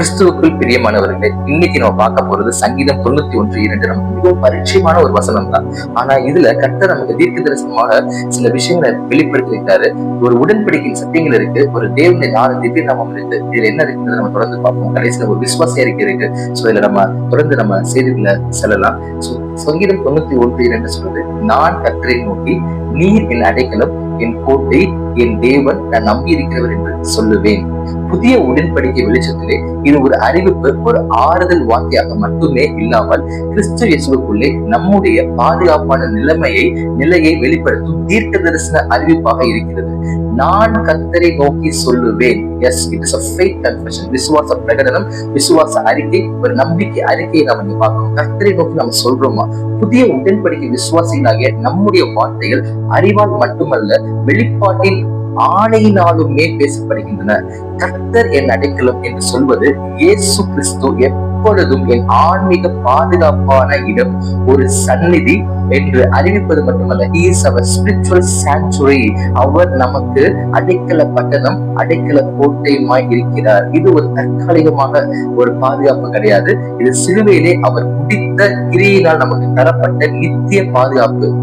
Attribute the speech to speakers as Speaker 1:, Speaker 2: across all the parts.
Speaker 1: கிறிஸ்துவுக்குள் பிரியமானவர்களே இன்னைக்கு நம்ம பார்க்க போறது சங்கீதம் தொண்ணூத்தி ஒன்று இரண்டு. நமக்கு மிகவும் பரிச்சயமான ஒரு வசனம் தான். ஆனா இதுல கர்த்தர் நமக்கு தீர்க்க தரிசனமாக சில விஷயங்களை வெளிப்படுத்தி இருக்காரு. ஒரு உடன்படிக்கையின் சத்தியங்கள் இருக்கு ஒரு தேவனுடைய நாலு திவ்ய நாமம் இருக்கு இதுல என்ன இருக்குன்னு நம்ம தொடர்ந்து பார்ப்போம். கடைசியில ஒரு விசுவாச அறிக்கை இருக்கு சோ இதுல நம்ம தொடர்ந்து நம்ம செய்திகளை செல்லலாம். சோ சங்கீதம் தொண்ணூத்தி ஒன்று இரண்டு சொல்றது நான் கர்த்தரை நோக்கி நீர் என் அடைக்கலம் என் கோட்டை என் தேவன் நான் நம்பி இருக்கிறவர் என்று சொல்லுவேன். புதிய உடன்படிக்கை வெளிச்சத்திலே இது ஒரு அறிவிப்பு ஒரு ஆறுதல் வார்த்தையாக மட்டுமே இல்லாமல் கிறிஸ்து இயேசுக்குள்ளே நம்முடைய பாதுகாப்பான நிலைமையை நிலையை வெளிப்படுத்தும் தீர்க்க தரிசன அறிவிப்பாக இருக்கிறது. நான் கத்தரை நோக்கி சொல்லுவேன். Yes it is fake confession விசுவாச பிரகடனம் விசுவாச அறிக்கை ஒரு நம்பிக்கை அறிக்கையை நாம் இங்க பார்க்கணும். கத்தரை நோக்கி நம்ம சொல்றோமா? புதிய உடன்படிக்கை விசுவாசிகளாகிய நம்முடைய வார்த்தைகள் அறிவால் மட்டுமல்ல வெளிப்பாட்டின் ஆணையினாலுமே பேசப்படுகின்றன. கர்த்தர் என் அடைக்கலம் என்று சொல்வது இயேசு கிறிஸ்து எப்பொழுதும் என் ஆன்மீக பாதுகாப்பான இடம் ஒரு சந்நிதி என்று அறிவிப்பது மட்டுமல்ல இஸ் அவர் ஸ்பிரிச்சுவல் சாங்சுரி அவர் நமக்கு அடைக்கல பட்டணம் அடைக்கல கோட்டையுமாய் இருக்கிறார். இது ஒரு தற்காலிகமாக ஒரு பாதுகாப்பு கிடையாது. இது சிறுவையிலே அவர் முடித்த கிரியினால் நமக்கு தரப்பட்ட நித்திய பாதுகாப்பு.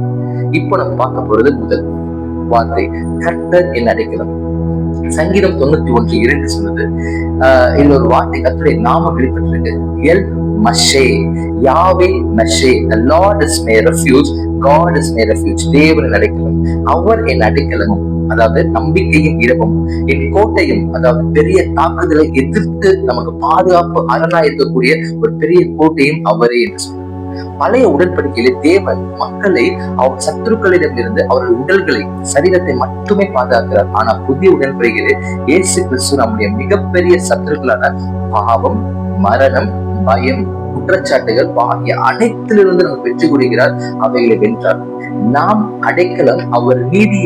Speaker 1: இப்போ நம்ம பார்க்க போறது முதல். வார்த்தை கர்த்தர் என்று அடைக்கலம் சங்கீதம் தொண்ணூத்தி ஒன்று இரண்டு சொல்லுது ஆஹ் இதுல ஒரு வார்த்தை கத்துடைய நாம வெளிப்பட்டிருக்கு. எல் மஷே யாவே மஷே the Lord is my refuge God is my refuge தேவன் அடைக்கலம் அவர் என் அடைக்கலமும் அதாவது நம்பிக்கையும் இடமும் என் கோட்டையும் அதாவது பெரிய தாக்குதலை எதிர்த்து நமக்கு பாதுகாப்பு அரணா இருக்கக்கூடிய ஒரு பெரிய கோட்டையும் அவரே என்று சொல்றார் பழைய உடன்படிக்கையிலே தேவன் மக்களை அவர் சத்துருக்களிடமிருந்து அவர்கள் உடல்களை சரீரத்தை மட்டுமே பாதுகாக்கிறார். ஆனா புதிய உடன்படிக்கையிலே இயேசு கிறிஸ்து நம்முடைய மிகப்பெரிய சத்துருக்களான பாவம் மரணம் பயம் குற்றச்சாட்டுகள் ஆகிய அனைத்திலிருந்து நம்ம வெற்றி கூறுகிறார். அவைகளை வென்றார் நாம் அடைக்கலம் அவர் நீதி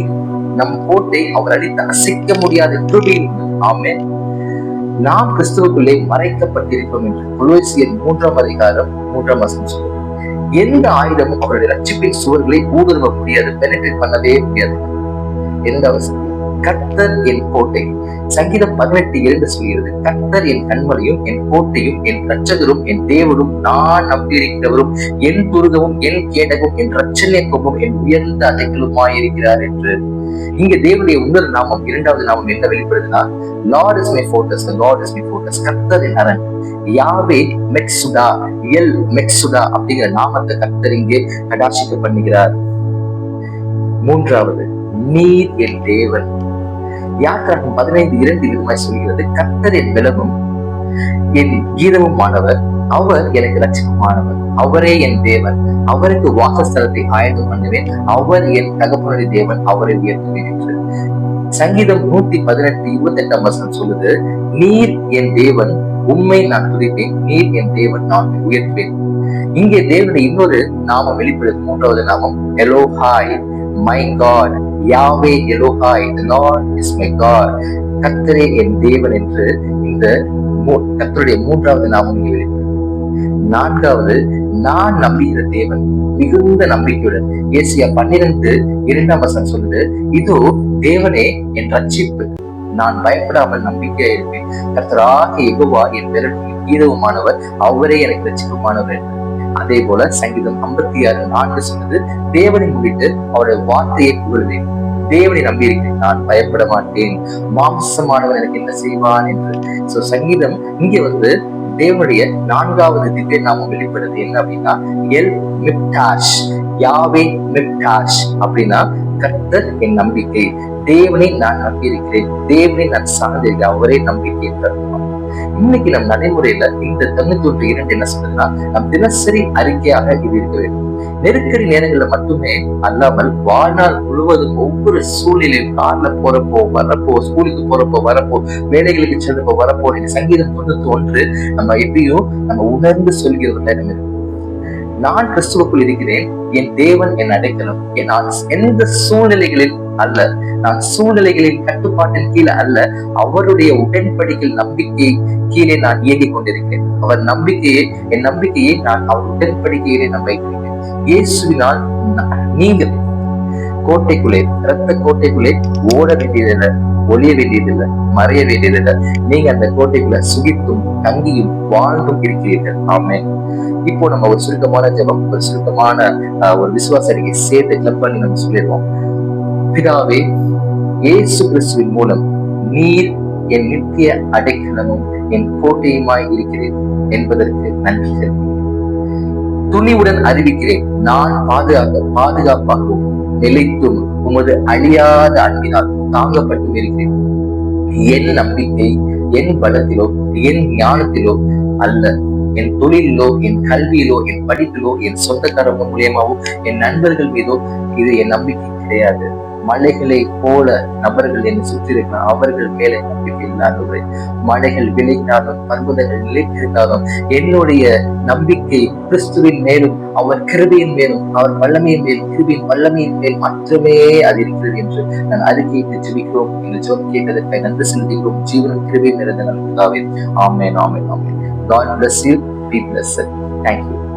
Speaker 1: நம் கோட்டை அவர் அடித்து அசைக்க முடியாத கிருபையில் ஆமே நாம் கிறிஸ்துவுக்குள்ளே மறைக்கப்பட்டிருப்போம் என்று. புலோசியன் மூன்றாம் அதிகாரம் மூன்றாம் வசனம் சொல்லுது. எந்த ஆயுதமும் அவருடைய ரட்சிப்பின் சுவர்களை ஊடுருவ முடியாது பெனிட்ரேட் பண்ணவே முடியாது. எந்த அவசியம் கர்த்தர் என் கோட்டை. சங்கீதம் பதினெட்டு இரண்டு சொல்கிறது கர்த்தர் என் கண்மலையும் என் கோட்டையும் என் ரட்சகரும் என் தேவரும் நான் நம்பியிருக்கிறவரும் என் துருகமும் என் கேடகும் என் ரச்சனை கொம்பும் என் உயர்ந்த அடைக்கலுமாயிருக்கிறார் என்று இங்க தேவனுடைய உன்னத நாமம் இரண்டாவது நாமம் என்ன வெளிப்படுதுன்னா Lord is my fortress Lord is my fortress கர்த்தர் அரண். யாவே மெக்சுடா எல் மெக்சுடா அப்படிங்கிற நாமத்தை கர்த்தர் இங்கே கடாட்சிக்க பண்ணுகிறார். மூன்றாவது நீர் என் தேவன். யாத்திராகம் பதினைந்து இரண்டு விதமாய் சொல்கிறது கர்த்தர் என் விலகும் என் கீதமுமானவர் அவர் எனக்கு ரட்சகமானவர் அவரே என் தேவன். அவருக்கு வாசஸ்தலத்தை ஆயத்தம் பண்ணுவேன். அவர் என் தகப்பனுடைய தேவன். அவரை உயர்த்துவேன் என்று. சங்கீதம் நூத்தி பதினெட்டு இருபத்தி எட்டாம் வசனம் சொல்லுது நீர் என் தேவன். உண்மை நான் துதிப்பேன். நீர் என் தேவன். நான் உயர்த்துவேன். இங்கே தேவனுடைய இன்னொரு நாமம் வெளிப்படுது. மூன்றாவது நாமம் எலோஹாய் மை காட். யாவே எலோஹாய். Lord is my God. கத்தரே என் தேவன் என்று இந்த கத்தருடைய மூன்றாவது நாமம் இங்கே வெளிப்படுது. நான்காவது நான் நம்புகிற தேவன் மிகுந்த நம்பிக்கையுடன். ஏசியா பன்னிரண்டு இரண்டாம் வசனம் சொல்லுது இதோ தேவனே என் ரட்சிப்பு. நான் பயப்படாமல் நம்பிக்கையா இருப்பேன். கர்த்தராக எகுவா என் பிறகு கீதவுமானவர் அவரே எனக்கு ரட்சிப்புமானவர் அதே போல சங்கீதம் ஐம்பத்தி ஆறு நான்கு சொன்னது தேவனை முன்னிட்டு அவருடைய வார்த்தையை புகழ்வேன். தேவனை நம்பியிருக்கிறேன். நான் பயப்பட மாட்டேன். மாம்சமானவன் எனக்கு என்ன செய்வான் என்று. சோ சங்கீதம் இங்க வந்து தேவனுடைய நான்காவது திவ்ய நாமம் வெளிப்படுது என்ன அப்படின்னா எல் மிட்டாஷ் யாவே மிட்டாஷ் அப்படின்னா கர்த்தர் என் நம்பிக்கை. தேவனை நான் நம்பியிருக்கிறேன். தேவனை நான் சார்ந்திருக்கிறேன். அவரே நம்பிக்கை என்று இன்னைக்கு நம் நடைமுறையில இந்த தொண்ணூத்தி ஒன்று இரண்டு என்ன சொல்றதுன்னா நம் தினசரி அறிக்கையாக இது இருக்க வேண்டும். நெருக்கடி நேரங்களில் மட்டுமே அல்லாமல் வாழ்நாள் முழுவதும் ஒவ்வொரு சூழ்நிலையும் கார்ல போறப்போ வரப்போ ஸ்கூலுக்கு போறப்போ வரப்போ வேலைகளுக்கு சென்றப்போ வரப்போ நீங்க சங்கீதம் தொண்ணூத்தி ஒன்று நம்ம எப்படியும் நம்ம உணர்ந்து சொல்கிற நேரம் நான் கிறிஸ்துவுக்குள் இருக்கிறேன் என் தேவன் என் அடைக்கலம். என் நான் எந்த சூழ்நிலைகளில் அல்ல நான் சூழ்நிலைகளின் கட்டுப்பாட்டின் கீழே அல்ல அவருடைய உடன்படிக்கையில் நம்பிக்கையை கீழே நான் இயங்கிக் கொண்டிருக்கிறேன். அவர் நம்பிக்கையை என் நம்பிக்கையை நான் அவர் உடன்படிக்கையிலே நான் வைக்கிறேன். இயேசுவினால் நீங்கள் கோட்டைக்குள்ளே இரத்த கோட்டைக்குள்ளே ஓட வேண்டியதில்லை ஒளிய வேண்டியதில்லை மறைய வேண்டியதில்லை. நீங்க அந்த கோட்டைக்குள்ள சுகித்தும் தங்கியும் வாழ்ந்தும் இருக்கிறீர்கள். ஆமே இப்போ நம்ம ஒரு சுருக்கமான ஜபம் ஒரு சுருக்கமான ஒரு விசுவாச அறிக்கை சேர்த்து கிளப் பண்ணி நம்ம சொல்லிடுவோம். பிதாவே இயேசு கிறிஸ்துவின் மூலம் நீர் என் நித்திய அடைக்கலமும் என் கோட்டையுமாய் இருக்கிறேன் என்பதற்கு நன்றி துணிவுடன் அறிவிக்கிறேன். நான் பாதுகாக்க பாதுகாப்பாகவும் நிலைத்தும் உமது அழியாத அன்பினால் தாங்கப்பட்டும் இருக்கிறேன் என் நம்பிக்கை என் பலத்திலோ என் ஞானத்திலோ அல்ல. என் தொழிலோ என் கல்வியிலோ என் படிப்பிலோ என் சொந்தக்காரங்க மூலியமாவோ என் நண்பர்கள் மீதோ இது என் நம்பிக்கை கிடையாது. மலைகளை போல நபர்கள் என்னை சுற்றி இருக்கிற அவர்கள் மேலே நம்பிக்கை இல்லாதவரை மலைகள் விலகினாலும் பர்வதங்கள் நிலைத்திருந்தாலும் என்னுடைய நம்பிக்கை கிறிஸ்துவின் மேலும் அவர் கிருபியின் மேலும் அவர் வல்லமையின் மேல் கிருபியின் வல்லமையின் மேல் மட்டுமே அது இருக்கிறது என்று நான் அறிக்கையிட்டு ஜெபிக்கிறோம் என்று ஜோம் கேட்டதற்காக நன்றி செலுத்துகிறோம் ஜீவனும் கிருபியும் இருந்த நன்றாவே ஆமேன் ஆமேன் ஆமேன் God bless you. Be blessed. Thank you.